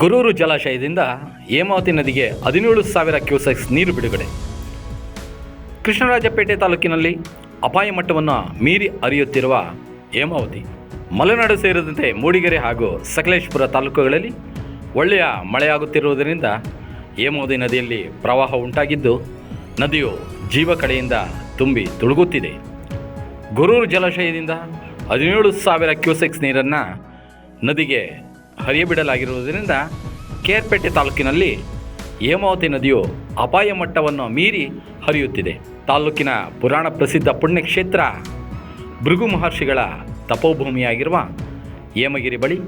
ಗೊರೂರು ಜಲಾಶಯದಿಂದ ಹೇಮಾವತಿ ನದಿಗೆ ಹದಿನೇಳು ಸಾವಿರ ಕ್ಯೂಸೆಕ್ಸ್ ನೀರು ಬಿಡುಗಡೆ. ಕೃಷ್ಣರಾಜಪೇಟೆ ತಾಲೂಕಿನಲ್ಲಿ ಅಪಾಯ ಮಟ್ಟವನ್ನು ಮೀರಿ ಹರಿಯುತ್ತಿರುವ ಹೇಮಾವತಿ, ಮಲೆನಾಡು ಸೇರಿದಂತೆ ಮೂಡಿಗೆರೆ ಹಾಗೂ ಸಕಲೇಶ್ಪುರ ತಾಲೂಕುಗಳಲ್ಲಿ ಒಳ್ಳೆಯ ಮಳೆಯಾಗುತ್ತಿರುವುದರಿಂದ ಹೇಮಾವತಿ ನದಿಯಲ್ಲಿ ಪ್ರವಾಹ ಉಂಟಾಗಿದ್ದು, ನದಿಯು ಜೀವ ಕಡೆಯಿಂದ ತುಂಬಿ ತುಳುಗುತ್ತಿದೆ. ಗುರೂರು ಜಲಾಶಯದಿಂದ ಹದಿನೇಳು ಸಾವಿರ ಕ್ಯೂಸೆಕ್ಸ್ ನೀರನ್ನು ನದಿಗೆ ಹರಿಯಬಿಡಲಾಗಿರುವುದರಿಂದ ಕೇರ್ಪೇಟೆ ತಾಲೂಕಿನಲ್ಲಿ ಹೇಮಾವತಿ ನದಿಯು ಅಪಾಯ ಮಟ್ಟವನ್ನು ಮೀರಿ ಹರಿಯುತ್ತಿದೆ. ತಾಲೂಕಿನ ಪುರಾಣ ಪ್ರಸಿದ್ಧ ಪುಣ್ಯಕ್ಷೇತ್ರ ಭೃಗು ಮಹರ್ಷಿಗಳ ತಪೋಭೂಮಿಯಾಗಿರುವ ಹೇಮಗಿರಿ ಬಳಿ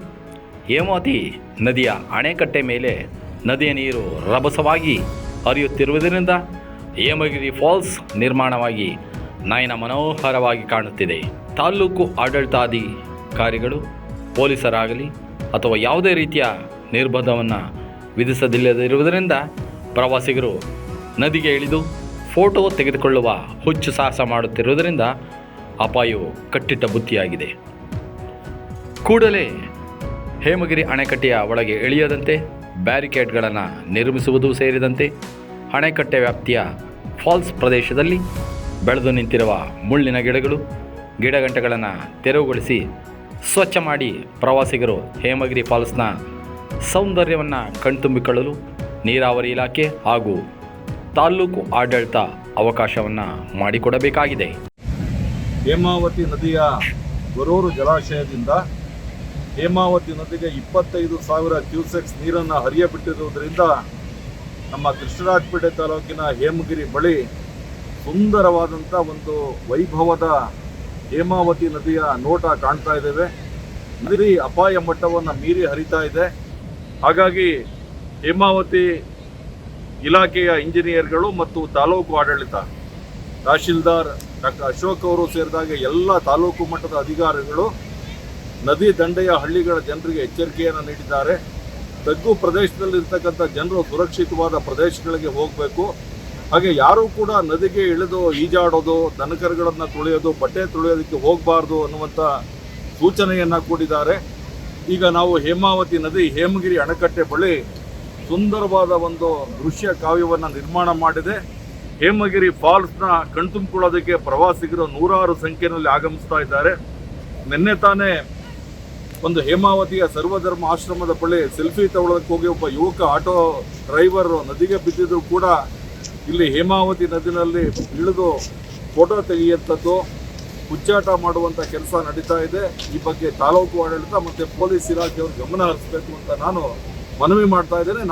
ಹೇಮಾವತಿ ನದಿಯ ಅಣೆಕಟ್ಟೆ ಮೇಲೆ ನದಿಯ ನೀರು ರಭಸವಾಗಿ ಹರಿಯುತ್ತಿರುವುದರಿಂದ ಹೇಮಗಿರಿ ಫಾಲ್ಸ್ ನಿರ್ಮಾಣವಾಗಿ ನಯನ ಮನೋಹರವಾಗಿ ಕಾಣುತ್ತಿದೆ. ತಾಲ್ಲೂಕು ಆಡಳಿತಾಧಿಕಾರಿಗಳು, ಪೊಲೀಸರಾಗಲಿ ಅಥವಾ ಯಾವುದೇ ರೀತಿಯ ನಿರ್ಬಂಧವನ್ನು ವಿಧಿಸದಿಲ್ಲದಿರುವುದರಿಂದ ಪ್ರವಾಸಿಗರು ನದಿಗೆ ಇಳಿದು ಫೋಟೋ ತೆಗೆದುಕೊಳ್ಳುವ ಹುಚ್ಚು ಸಾಹಸ ಮಾಡುತ್ತಿರುವುದರಿಂದ ಅಪಾಯವು ಕಟ್ಟಿಟ್ಟ ಬುತ್ತಿಯಾಗಿದೆ. ಕೂಡಲೇ ಹೇಮಗಿರಿ ಅಣೆಕಟ್ಟೆಯ ಒಳಗೆ ಇಳಿಯದಂತೆ, ಬ್ಯಾರಿಕೇಡ್ಗಳನ್ನು ನಿರ್ಮಿಸುವುದು ಸೇರಿದಂತೆ ಅಣೆಕಟ್ಟೆ ವ್ಯಾಪ್ತಿಯ ಫಾಲ್ಸ್ ಪ್ರದೇಶದಲ್ಲಿ ಬೆಳೆದು ನಿಂತಿರುವ ಮುಳ್ಳಿನ ಗಿಡಗಳು ಗಿಡಗಂಟೆಗಳನ್ನು ತೆರವುಗೊಳಿಸಿ ಸ್ವಚ್ಛ ಮಾಡಿ ಪ್ರವಾಸಿಗರು ಹೇಮಗಿರಿ ಫಾಲ್ಸ್ನ ಸೌಂದರ್ಯವನ್ನು ಕಣ್ತುಂಬಿಕೊಳ್ಳಲು ನೀರಾವರಿ ಇಲಾಖೆ ಹಾಗೂ ತಾಲ್ಲೂಕು ಆಡಳಿತ ಅವಕಾಶವನ್ನು ಮಾಡಿಕೊಡಬೇಕಾಗಿದೆ. ಹೇಮಾವತಿ ನದಿಯ ಗೊರೂರು ಜಲಾಶಯದಿಂದ ಹೇಮಾವತಿ ನದಿಗೆ ಇಪ್ಪತ್ತೈದು ಸಾವಿರ ಕ್ಯೂಸೆಕ್ಸ್ ನೀರನ್ನು ಹರಿಯಬಿಟ್ಟಿರುವುದರಿಂದ ನಮ್ಮ ಕೃಷ್ಣರಾಜಪೇಟೆ ತಾಲೂಕಿನ ಹೇಮಗಿರಿ ಬಳಿ ಸುಂದರವಾದಂಥ ಒಂದು ವೈಭವದ ಹೇಮಾವತಿ ನದಿಯ ನೋಟ ಕಾಣ್ತಾ ಇದ್ದೇವೆ ನದಿ ಅಪಾಯ ಮಟ್ಟವನ್ನು ಮೀರಿ ಹರಿತಾ ಇದೆ. ಹಾಗಾಗಿ ಹೇಮಾವತಿ ಇಲಾಖೆಯ ಇಂಜಿನಿಯರ್ಗಳು ಮತ್ತು ತಾಲೂಕು ಆಡಳಿತ ತಹಶೀಲ್ದಾರ್ ಡಾಕ್ಟರ್ ಅಶೋಕ್ ಅವರು ಸೇರಿದಾಗ ಎಲ್ಲ ತಾಲೂಕು ಮಟ್ಟದ ಅಧಿಕಾರಿಗಳು ನದಿ ದಂಡೆಯ ಹಳ್ಳಿಗಳ ಜನರಿಗೆ ಎಚ್ಚರಿಕೆಯನ್ನು ನೀಡಿದ್ದಾರೆ. ತಗ್ಗು ಪ್ರದೇಶದಲ್ಲಿರ್ತಕ್ಕಂಥ ಜನರು ಸುರಕ್ಷಿತವಾದ ಪ್ರದೇಶಗಳಿಗೆ ಹೋಗಬೇಕು. ಹಾಗೆ ಯಾರೂ ಕೂಡ ನದಿಗೆ ಇಳಿದು, ಈಜಾಡೋದು, ದನಕರುಗಳನ್ನು ತುಳಿಯೋದು, ಬಟ್ಟೆ ತುಳಿಯೋದಕ್ಕೆ ಹೋಗಬಾರ್ದು ಅನ್ನುವಂಥ ಸೂಚನೆಯನ್ನು ಕೊಟ್ಟಿದ್ದಾರೆ ಈಗ ನಾವು ಹೇಮಾವತಿ ನದಿ, ಹೇಮಗಿರಿ ಅಣೆಕಟ್ಟೆ ಬಳಿ ಸುಂದರವಾದ ಒಂದು ದೃಶ್ಯ ಕಾವ್ಯವನ್ನು ನಿರ್ಮಾಣ ಮಾಡಿದೆ. ಹೇಮಗಿರಿ ಫಾಲ್ಸ್ನ ಕಣ್ತುಂಬಿಕೊಳ್ಳೋದಕ್ಕೆ ಪ್ರವಾಸಿಗರು ನೂರಾರು ಸಂಖ್ಯೆಯಲ್ಲಿ ಆಗಮಿಸ್ತಾ ಇದ್ದಾರೆ. ನಿನ್ನೆ ತಾನೇ ಒಂದು ಹೇಮಾವತಿಯ ಸರ್ವಧರ್ಮ ಆಶ್ರಮದ ಬಳಿ ಸೆಲ್ಫಿ ತಗೊಳ್ಳೋದಕ್ಕೆ ಹೋಗಿ ಒಬ್ಬ ಯುವಕ ಆಟೋ ಡ್ರೈವರ್ ನದಿಗೆ ಬಿದ್ದಿದ್ರು ಕೂಡ ಇಲ್ಲಿ ಹೇಮಾವತಿ ನದಿನಲ್ಲಿ ಇಳಿದು ಫೋಟೋ ತೆಗೆಯುವಂಥದ್ದು, ಹುಚ್ಚಾಟ ಮಾಡುವಂಥ ಕೆಲಸ ನಡೀತಾ ಇದೆ. ಈ ಬಗ್ಗೆ ತಾಲೂಕು ಆಡಳಿತ ಮತ್ತು ಪೊಲೀಸ್ ಇಲಾಖೆಯವರು ಗಮನ ಹರಿಸಬೇಕು ಅಂತ ನಾನು ಮನವಿ ಮಾಡ್ತಾ ಇದ್ದೇನೆ.